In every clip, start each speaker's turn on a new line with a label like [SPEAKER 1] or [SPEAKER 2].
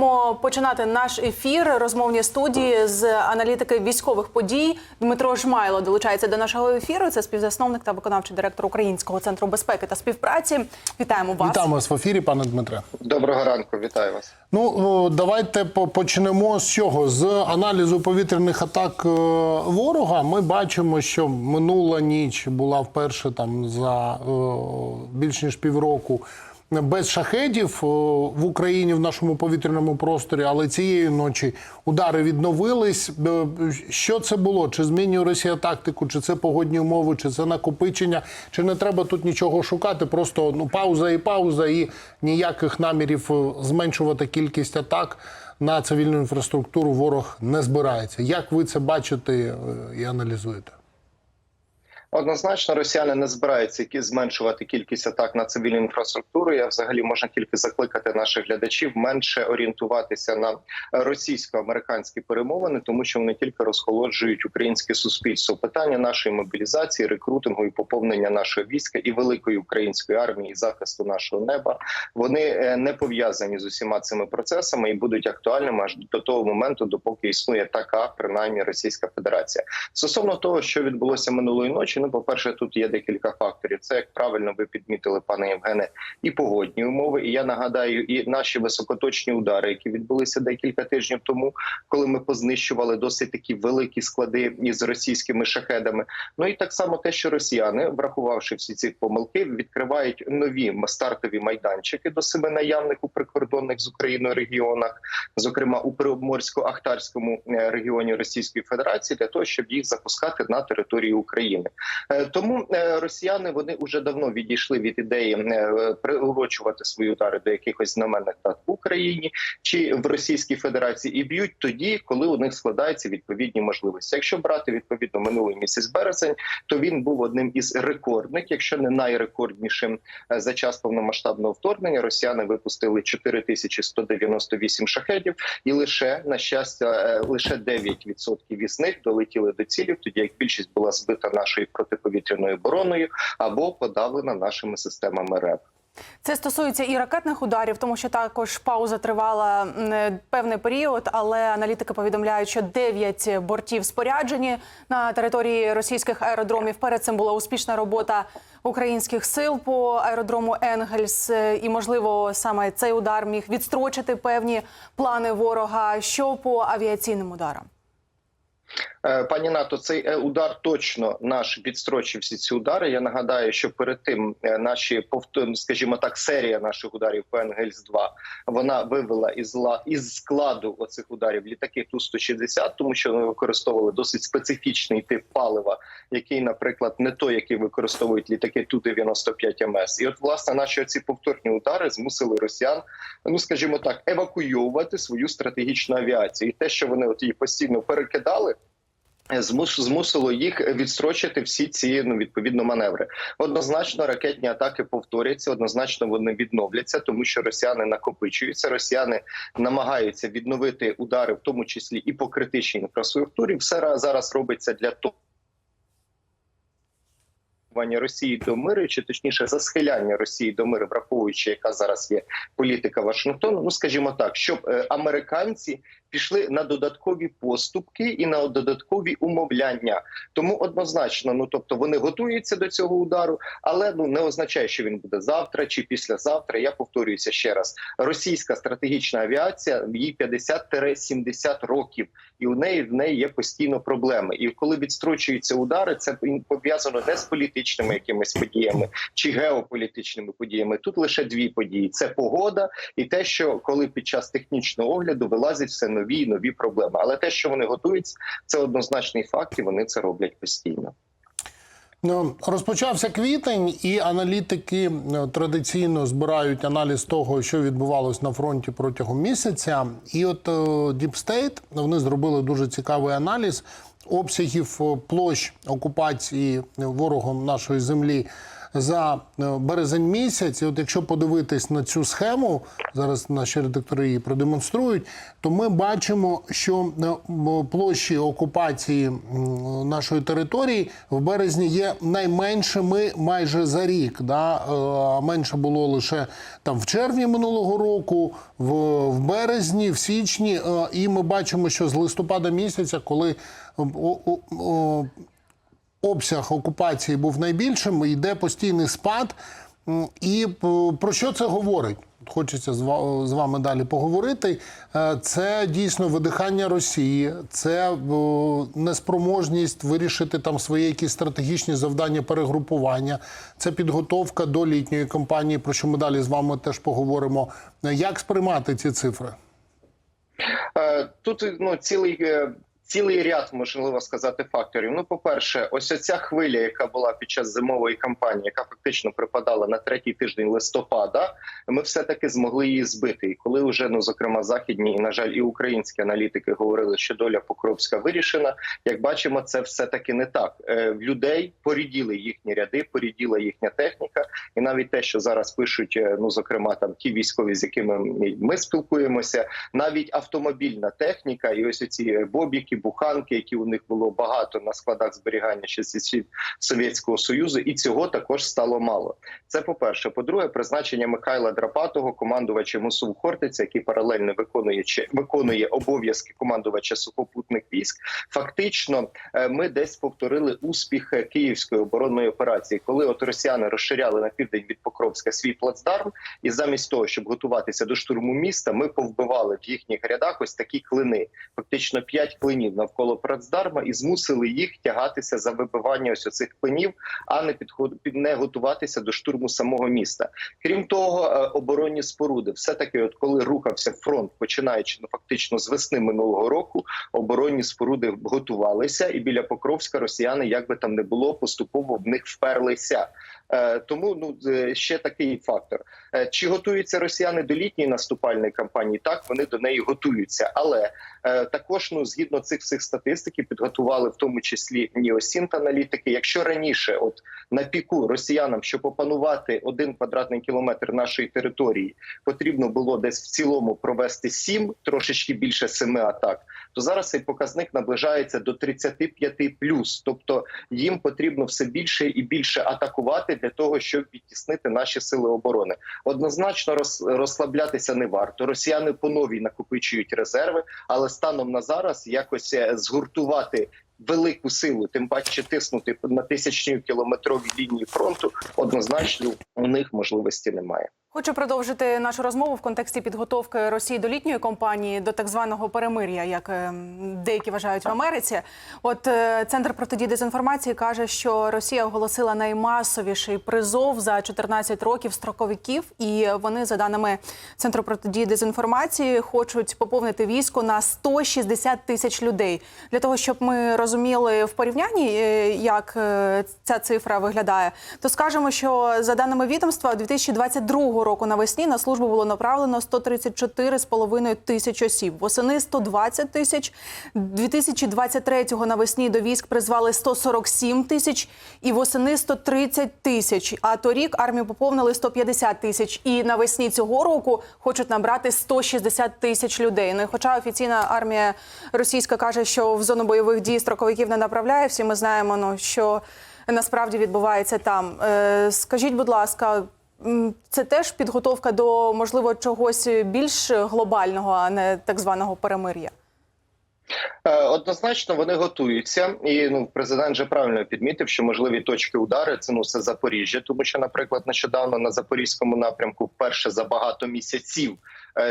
[SPEAKER 1] будемо починати наш ефір розмовні студії з аналітики військових подій. Дмитро Жмайло долучається до нашого ефіру. Це співзасновник та виконавчий директор Українського центру безпеки та співпраці. Вітаємо вас.
[SPEAKER 2] Вітаємо вас в ефірі, пане Дмитре.
[SPEAKER 3] Доброго ранку, вітаю вас.
[SPEAKER 2] Ну давайте по- почнемо з чого? З аналізу повітряних атак е, ворога. Ми бачимо, що минула ніч була вперше там за е, більш ніж півроку. Без шахедів е, в Україні в нашому повітряному просторі, але цієї ночі удари відновились. Е, Що це було? Чи змінює Росія тактику, чи це погодні умови, чи це накопичення, чи не треба тут нічого шукати? Просто ну пауза і пауза, і ніяких намірів е, зменшувати кількість атак на цивільну інфраструктуру ворог не збирається. Як ви це бачите і аналізуєте?
[SPEAKER 3] Однозначно, росіяни не збираються які зменшувати кількість атак на цивільну інфраструктуру. Я взагалі можна тільки закликати наших глядачів менше орієнтуватися на російсько-американські перемовини, тому що вони тільки розхолоджують українське суспільство. Питання нашої мобілізації, рекрутингу і поповнення нашого війська і великої української армії, і захисту нашого неба вони е, не пов'язані з усіма цими процесами і будуть актуальними аж до того моменту, допоки існує така принаймні Російська Федерація. Стосовно того, що відбулося минулої ночі, ну по перше, тут є декілька факторів. Це як правильно ви підмітили, пане Євгене, і погодні умови. І я нагадаю, і наші високоточні удари, які відбулися декілька тижнів тому, коли ми познищували досить такі великі склади із російськими шахедами. Ну і так само те, що росіяни, врахувавши всі ці помилки, відкривають нові стартові майданчики до себе наявних у прикордонних з Україною регіонах, зокрема у Приморсько-Ахтарському е, регіоні Російської Федерації, для того, щоб їх запускати на території України. Е, Тому е, росіяни вони вже давно відійшли від ідеї е, приурочувати свої удари до якихось знаменних дат в Україні чи в Російській Федерації і б'ють тоді, коли у них складаються відповідні можливості. Якщо брати відповідно минулий місяць березень, то він був одним із рекордних, якщо не найрекорднішим за час повномасштабного вторгнення. Росіяни випустили 4198 шахедів, і лише на щастя, лише 9% із них долетіли до цілів, тоді як більшість була збита нашою протиповітряною обороною або подавлена нашими системами РЕП.
[SPEAKER 1] Це стосується і ракетних ударів, тому що також пауза тривала е, певний період, але аналітики повідомляють, що 9 бортів споряджені на території російських аеродромів. Перед цим була успішна робота українських сил по аеродрому Енгельс, Е, і можливо саме цей удар міг відстрочити певні плани ворога. Що по авіаційним ударам?
[SPEAKER 3] Е, Пані НАТО, цей е, удар точно наш відстрочив всі ці удари. Я нагадаю, що перед тим е, наші скажімо так, серія наших ударів по Енгельс 2 вона вивела із ла із складу оцих ударів літаки ту 160 тому що вони використовували досить специфічний тип палива, який, наприклад, не той, який використовують літаки ту 95 МС. І от власне наші оці повторні удари змусили росіян, ну скажімо так, евакуйовувати свою стратегічну авіацію. І те, що вони от її постійно перекидали. Змус змусило їх відстрочити всі ці ну відповідно маневри. Однозначно, ракетні атаки повторяться. Однозначно, вони відновляться, тому що росіяни накопичуються. Росіяни намагаються відновити удари, в тому числі і по критичній інфраструктурі. Все зараз робиться для того. Росії до миру, чи точніше за схиляння Росії до миру, враховуючи, яка зараз є політика Вашингтону. Ну скажімо так, щоб е, американці пішли на додаткові поступки і на додаткові умовляння. Тому однозначно, ну тобто вони готуються до цього удару, але ну не означає, що він буде завтра чи післязавтра. Я повторююся ще раз: російська стратегічна авіація їй 50-70 років, і у неї в неї є постійно проблеми. І коли відстрочуються удари, це пов'язано не з політичними якимись подіями чи геополітичними подіями. Тут лише дві події: це погода і те, що коли під час технічного огляду вилазять все нові і нові проблеми. Але те, що вони готуються, це однозначний факт, і вони це роблять постійно.
[SPEAKER 2] Ну, розпочався квітень, і аналітики е, традиційно збирають аналіз того, що відбувалось на фронті протягом місяця. І от State, вони зробили дуже цікавий аналіз обсягів е, площ окупації ворогом нашої землі за е, березень місяць. І от якщо подивитись на цю схему, зараз наші редактори її продемонструють, то ми бачимо, що е, площі окупації нашої території в березні є найменшими майже за рік. Да? Е, Менше було лише там в червні минулого року, в, в березні, в січні. І ми бачимо, що з листопада місяця, коли о, о, о, обсяг окупації був найбільшим, йде постійний спад. І е, про що це говорить? Хочеться з вами далі поговорити. Е, Це дійсно видихання Росії, це е, неспроможність вирішити там свої якісь стратегічні завдання перегрупування, це підготовка до літньої кампанії, про що ми далі з вами теж поговоримо. Як сприймати ці цифри?
[SPEAKER 3] Тут ну цілий. Е, Цілий ряд можливо сказати факторів. Ну, по перше, ось ця хвиля, яка була під час зимової кампанії, яка фактично припадала на третій тиждень листопада. Ми все таки змогли її збити. І коли вже ну зокрема західні і на жаль, і українські аналітики говорили, що доля Покровська вирішена. Як бачимо, це все таки не так. Е, В людей поріділи їхні ряди, поріділа їхня техніка, і навіть те, що зараз пишуть, е, ну зокрема, там ті військові, з якими ми- ми спілкуємося, навіть автомобільна техніка, і ось ці бобіки, буханки, які у них було багато на складах зберігання ще часів Совєтського Союзу, і цього також стало мало. Це по перше. По-друге, призначення Михайла Драпатого, командувача МУСУ Хортиця, який паралельно виконує виконує обов'язки командувача сухопутних військ. Фактично, е, ми десь повторили успіх київської оборонної операції, коли от росіяни розширяли на південь від Покровська свій плацдарм, і замість того, щоб готуватися до штурму міста, ми повбивали в їхніх рядах ось такі клини, фактично п'ять клинів навколо плацдарма, і змусили їх тягатися за вибивання ось цих клинів, а не підход не готуватися до штурму самого міста. Крім того, е, оборонні споруди, все таки, от коли рухався фронт, починаючи ну фактично з весни минулого року, оборонні споруди готувалися, і біля Покровська росіяни, як би там не було, поступово в них вперлися. Е, Тому ну е, ще такий фактор. Е, Чи готуються росіяни до літньої наступальної кампанії? Так вони до неї готуються, але також ну згідно цих всіх статистики підготували в тому числі Ніосінт аналітики. Якщо раніше, от на піку росіянам, щоб опанувати один квадратний кілометр нашої території, потрібно було десь в цілому провести сім, трошечки більше семи атак, то зараз цей показник наближається до 35 плюс. Тобто їм потрібно все більше і більше атакувати для того, щоб відтіснити наші сили оборони. Однозначно роз- розслаблятися не варто. Росіяни по новій накопичують резерви, але станом на зараз якось е, згуртувати. Велику силу, тим паче тиснути на тисячні кілометрові лінії фронту, однозначно у них можливості немає.
[SPEAKER 1] Хочу продовжити нашу розмову в контексті підготовки Росії до літньої кампанії, до так званого перемир'я, як е, деякі вважають в Америці. От е, центр протидії дезінформації каже, що Росія оголосила наймасовіший призов за 14 років строковиків, і вони, за даними центру протидії дезінформації, хочуть поповнити військо на 160 тисяч людей. Для того щоб ми розуміли в порівнянні, е, як е, ця цифра виглядає, то скажемо, що за даними відомства, 2022 року навесні на службу було направлено 134,5 тисяч осіб. Восени 120 тисяч. 2023-го навесні до військ призвали 147 тисяч і восени 130 тисяч. А торік армію поповнили 150 тисяч. І навесні цього року хочуть набрати 160 тисяч людей. Ну і хоча офіційна армія російська каже, що в зону бойових дій строковиків не направляє, всі ми знаємо, ну що насправді відбувається там. Е, скажіть, будь ласка. Це теж підготовка до можливо чогось більш глобального, а не так званого перемир'я.
[SPEAKER 3] Е, Однозначно вони готуються, і ну президент же правильно підмітив, що можливі точки удари це ну це Запоріжжя, тому що, наприклад, нещодавно на запорізькому напрямку вперше за багато місяців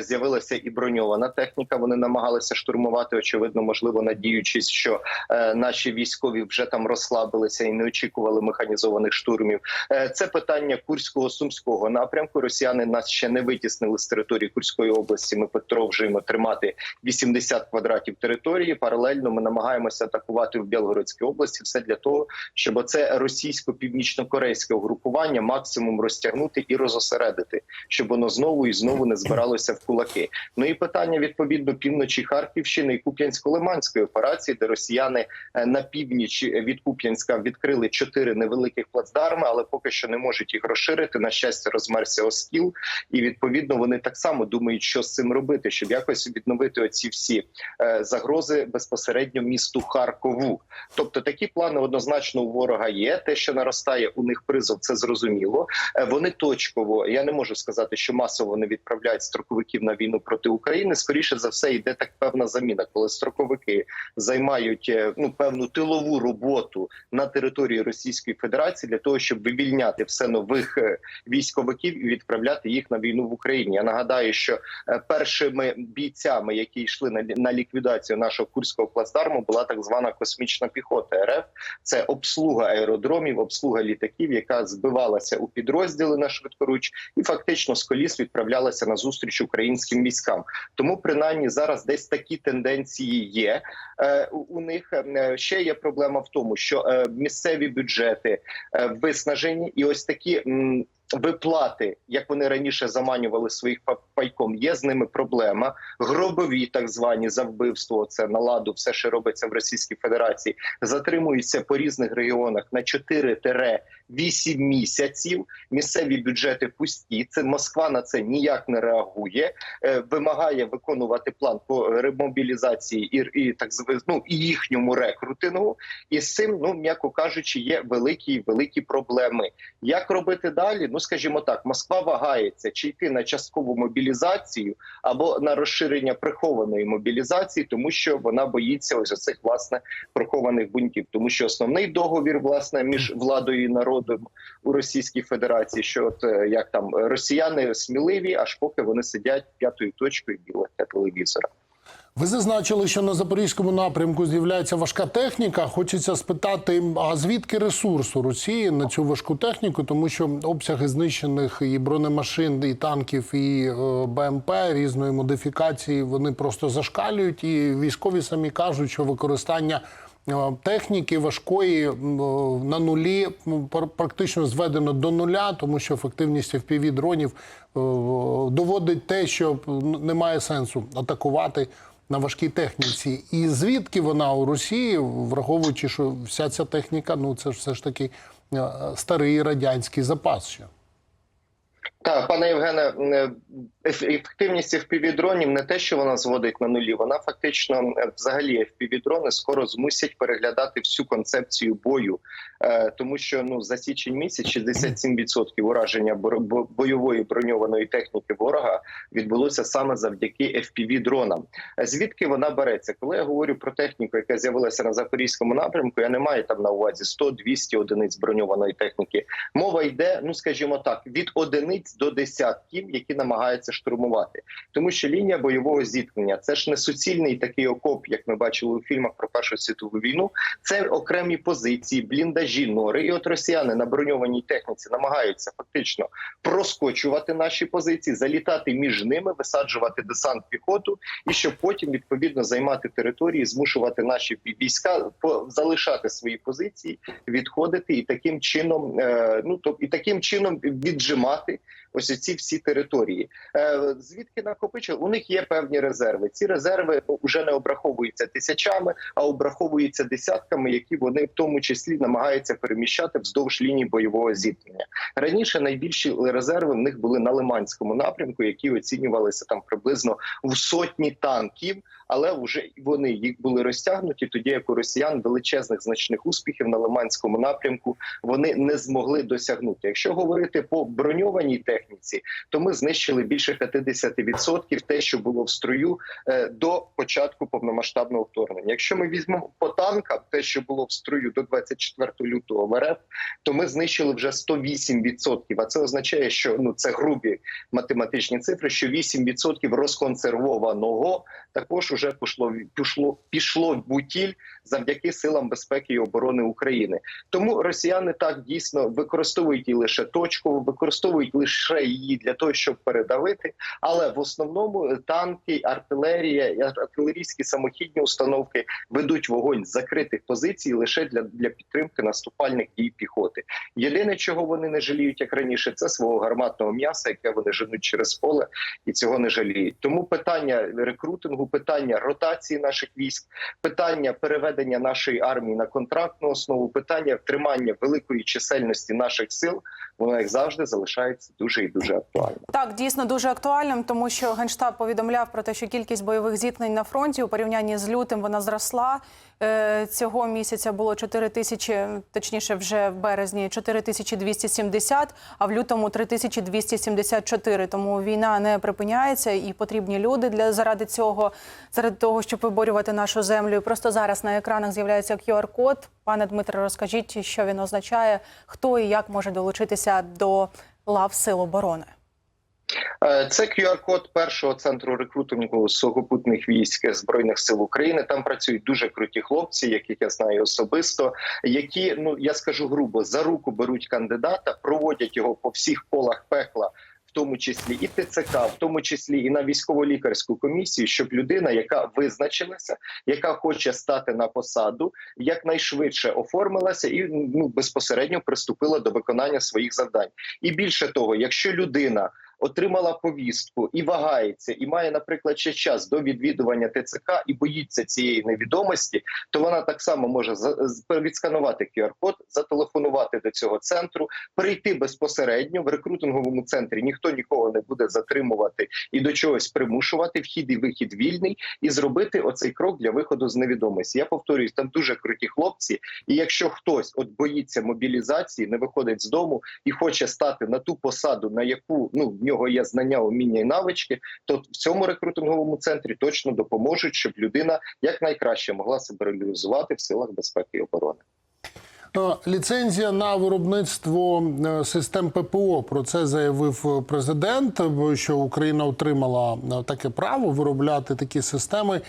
[SPEAKER 3] з'явилася і броньована техніка. Вони намагалися штурмувати, очевидно, можливо, надіючись, що е, наші військові вже там розслабилися і не очікували механізованих штурмів. Е, це питання курського сумського напрямку. Росіяни нас ще не витіснили з території Курської області. Ми продовжуємо тримати 80 квадратів території. Паралельно ми намагаємося атакувати в Білгородській області. Все для того, щоб оце російсько-північно-корейське угрупування максимум розтягнути і розосередити, щоб воно знову і знову не збиралося в кулаки. Ну і питання відповідно півночі Харківщини і Куп'янсько-Лиманської операції, де росіяни е, на північ від Куп'янська відкрили чотири невеликих плацдарми, але поки що не можуть їх розширити. На щастя, розмерся оскіл, і відповідно вони так само думають, що з цим робити, щоб якось відновити оці всі е, загрози безпосередньо місту Харкову. Тобто такі плани однозначно у ворога є. Те, що наростає у них призов, це зрозуміло. Е, Вони точково, я не можу сказати, що масово вони відправляють строковиків на війну проти України. Скоріше за все, йде так певна заміна, коли строковики займають е, ну певну тилову роботу на території Російської Федерації для того, щоб вивільняти все нових е, військовиків і відправляти їх на війну в Україні. Я нагадаю, що е, першими бійцями, які йшли на, на ліквідацію нашого курського плацдарму, була так звана космічна піхота РФ. Це обслуга аеродромів, обслуга літаків, яка збивалася у підрозділи на швидкоруч, і фактично з коліс відправлялася на зустріч українським військам. Тому принаймні зараз десь такі тенденції є. Е, у- них Е, ще є проблема в тому, що е, місцеві бюджети е, виснажені, і ось такі. Виплати, як вони раніше заманювали своїх пайком, є з ними проблема. Гробові, так звані за вбивство, це наладу, все, що робиться в Російській Федерації, затримуються по різних регіонах на 4-8 місяців. Місцеві бюджети пусті. Це Москва на це ніяк не реагує, е, вимагає виконувати план по ремобілізації і, і так ну, і їхньому рекрутингу. І з цим, ну м'яко кажучи, є великі великі проблеми. Як робити далі? Ну скажімо так, Москва вагається чи йти на часткову мобілізацію або на розширення прихованої мобілізації, тому що вона боїться ось цих власне прихованих бунтів. Тому що основний договір власне між владою і народом у Російській Федерації, що от е, як там росіяни сміливі, аж поки вони сидять п'ятою точкою біля телевізора.
[SPEAKER 2] Ви зазначили, що на запорізькому напрямку з'являється важка техніка. Хочеться спитати, а звідки ресурс у Росії на цю важку техніку? Тому що обсяги знищених і бронемашин, і танків, і е, БМП різної модифікації вони просто зашкалюють. І військові самі кажуть, що використання е, техніки важкої е, на нулі практично зведено до нуля, тому що ефективність fpv дронів доводить те, що немає сенсу атакувати на важкій техніці. І звідки вона у Росії, враховуючи, що вся ця техніка, ну це ж все ж таки е, старий радянський запас. Ще.
[SPEAKER 3] Так, пане Євгене, е, ефективність FPV-дронів не те, що вона зводить на нулі. Вона фактично е, взагалі FPV-дрони скоро змусять переглядати всю концепцію бою, Е, тому що ну за січень місяць 67% ураження бойової броньованої техніки ворога відбулося саме завдяки FPV-дронам. Е, Звідки вона береться? Коли я говорю про техніку, яка з'явилася на запорізькому напрямку, я не маю там на увазі 100-200 одиниць броньованої техніки. Мова йде, ну скажімо так, від одиниць до десятків, які намагаються штурмувати, тому що лінія бойового зіткнення це ж не суцільний такий окоп, як ми бачили у фільмах про першу світову війну. Це окремі позиції, бліндажі, нори. І от росіяни на броньованій техніці намагаються фактично проскочувати наші позиції, залітати між ними, висаджувати десант піхоту, і щоб потім відповідно займати території, змушувати наші війська залишати свої позиції, відходити і таким чином, е, ну то і таким чином віджимати ось ці всі території. Е, звідки накопичили? У них є певні резерви. Ці резерви вже не обраховуються тисячами, а обраховуються десятками, які вони в тому числі намагаються переміщати вздовж лінії бойового зіткнення. Раніше найбільші резерви в них були на Лиманському напрямку, які оцінювалися там приблизно в сотні танків. Але вже вони їх були розтягнуті, тоді як у росіян величезних значних успіхів на Лиманському напрямку вони не змогли досягнути. Якщо говорити по броньованій техніці, то ми знищили більше 50% те, що було в строю е, до початку повномасштабного вторгнення. Якщо ми візьмемо по танкам, те, що було в строю до 24 лютого в РФ, то ми знищили вже 108%. А це означає, що ну це грубі математичні цифри, що 8% розконсервованого також уже пішло пішло пішло в бутіль завдяки силам безпеки і оборони України. Тому росіяни так дійсно використовують її лише точково, використовують лише її для того, щоб передавити. Але в основному танки, артилерія, і артилерійські самохідні установки ведуть вогонь з закритих позицій лише для, для підтримки наступальних дій піхоти. Єдине, чого вони не жаліють, як раніше, це свого гарматного м'яса, яке вони женуть через поле, і цього не жаліють. Тому питання рекрутингу, питання ротації наших військ, питання переведення нашої армії на контрактну основу, питання тримання великої чисельності наших сил, воно як завжди залишається дуже і дуже актуальним.
[SPEAKER 1] Так, дійсно дуже актуальним, тому що генштаб повідомляв про те, що кількість бойових зіткнень на фронті у порівнянні з лютим вона зросла. Е, Цього місяця було 4 тисячі, точніше, вже в березні 4270, а в лютому 3274. Тому війна не припиняється і потрібні люди для заради цього, заради того, щоб виборювати нашу землю. І Просто зараз на екранах з'являється QR-код. Пане Дмитре, розкажіть, що він означає, хто і як може долучитися до лав сил оборони.
[SPEAKER 3] Е, Це QR-код першого центру рекрутингу сухопутних військ збройних сил України. Там працюють дуже круті хлопці, яких я знаю особисто, які ну я скажу грубо за руку беруть кандидата, проводять його по всіх колах пекла. В тому числі і ТЦК, в тому числі і на військово-лікарську комісію, щоб людина, яка визначилася, яка хоче стати на посаду, якнайшвидше оформилася і ну безпосередньо приступила до виконання своїх завдань. І більше того, якщо людина отримала повістку і вагається, і має, наприклад, ще час до відвідування ТЦК і боїться цієї невідомості, то вона так само може відсканувати QR-код, зателефонувати до цього центру, прийти безпосередньо в рекрутинговому центрі. Ніхто нікого не буде затримувати і до чогось примушувати. Вхід і вихід вільний, і зробити оцей крок для виходу з невідомості. Я повторююсь, там дуже круті хлопці. І якщо хтось от боїться мобілізації, не виходить з дому і хоче стати на ту посаду, на яку ну в нього є знання, уміння і навички, то в цьому рекрутинговому центрі точно допоможуть, щоб людина якнайкраще могла себе реалізувати в силах безпеки і оборони.
[SPEAKER 2] Ліцензія на виробництво е, систем ППО. Про це заявив е, президент. е, Що Україна отримала таке право виробляти такі системи.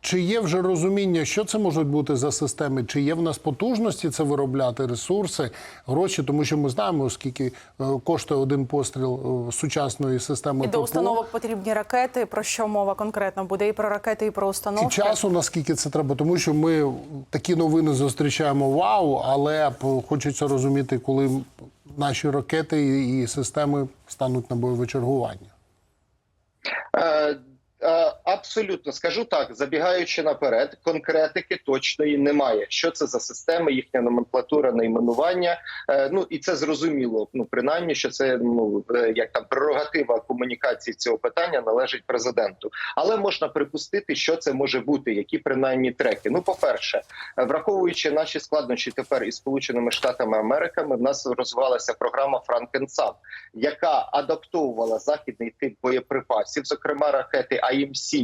[SPEAKER 2] Чи є вже розуміння, що це можуть бути за системи? Чи є в нас потужності це виробляти, ресурси, гроші? Тому що ми знаємо, скільки коштує один постріл сучасної системи
[SPEAKER 1] І до установок потрібні ракети. Про що мова конкретно буде? І про ракети, і про
[SPEAKER 2] І часу наскільки це треба, тому що ми такі новини зустрічаємо вау, але хочеться розуміти, коли наші ракети і системи стануть на бойове чергування.
[SPEAKER 3] Абсолютно скажу так, забігаючи наперед, конкретики точної немає. Що це за системи, їхня номенклатура, найменування. Е, Ну і це зрозуміло. Ну принаймні, що це ну е, як там прерогатива комунікації цього питання належить президенту. Але можна припустити, що це може бути, які принаймні треки. Ну, по перше, враховуючи наші складнощі тепер із Сполученими Штатами Америками, в нас розвивалася програма Франкенсам, яка адаптовувала західний тип боєприпасів, зокрема ракети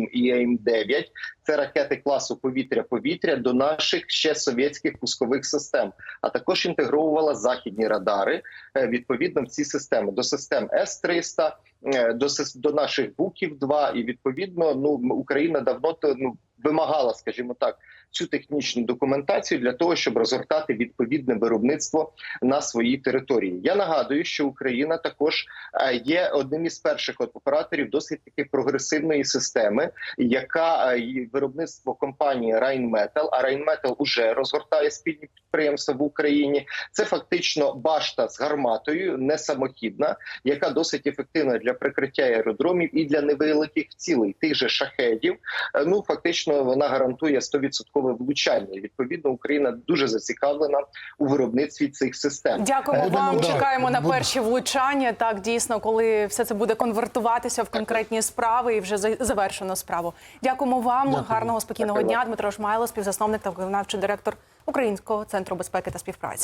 [SPEAKER 3] АІМ-7 і АІМ-9. Це ракети класу повітря-повітря до наших ще совєтських пускових систем, а також інтегровувала західні радари е, відповідно в ці системи до систем С-300, е, до до наших буків 2 і відповідно ну Україна давно ну вимагала, скажімо так, цю технічну документацію для того, щоб розгортати відповідне виробництво на своїй території. Я нагадую, що Україна також е, є одним із перших операторів досить таки прогресивної системи, яка е, виробництво компанії Rheinmetall, а Rheinmetall уже розгортає спільні підприємства в Україні. Це фактично башта з гарматою, не самохідна, яка досить ефективна для прикриття аеродромів і для невеликих цілей тих же шахедів. Е, Ну фактично вона гарантує 100% влучання. І, Відповідно, Україна дуже зацікавлена у виробництві цих систем.
[SPEAKER 1] Дякуємо
[SPEAKER 2] Будемо,
[SPEAKER 1] вам.
[SPEAKER 2] да,
[SPEAKER 1] Чекаємо на перші влучання. Так дійсно, коли все це буде конвертуватися в конкретні справи і вже за- завершено справу. Дякуємо вам.
[SPEAKER 2] Дякую.
[SPEAKER 1] Гарного спокійного
[SPEAKER 3] Дякую
[SPEAKER 1] дня. Дмитро Шмайло, співзасновник та виконавчий директор Українського центру безпеки та співпраці.